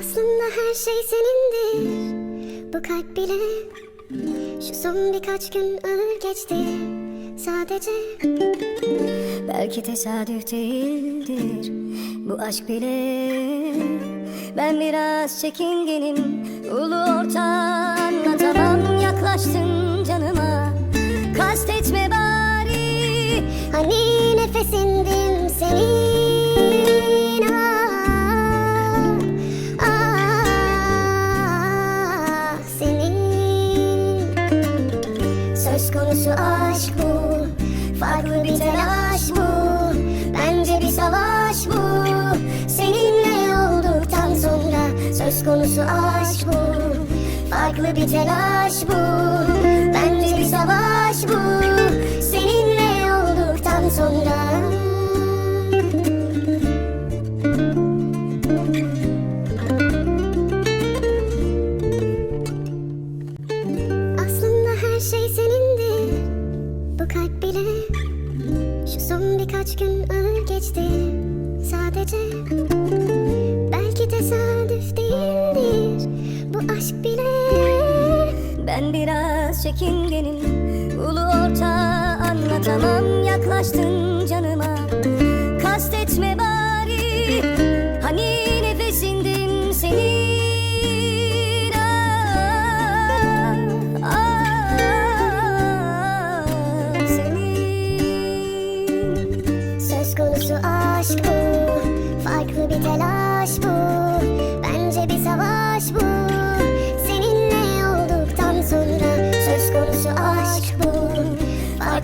Aslında her şey senindir. Bu kalp bile Şu son birkaç gün ağır geçti. Sadece Belki tesadüf değildir. Bu aşk bile Ben biraz çekingenim. Ulu orta anlatamam Yaklaştın canıma. Kastetme bari. Hani nefesindim senin konusu aşk bu. Farklı bir telaş bu. Bence bir savaş bu. Seninle olduktan sonra Söz konusu aşk bu. Farklı bir telaş bu. Bence bir savaş bu. Seninle olduktan sonra. Aslında her şey senindir Bu kalp bile Şu son birkaç gün ağır geçti. Sadece Belki tesadüf değildir. Bu aşk bile Ben biraz çekingenim. Ulu orta anlatamam Yaklaştın canıma. Kastetme bari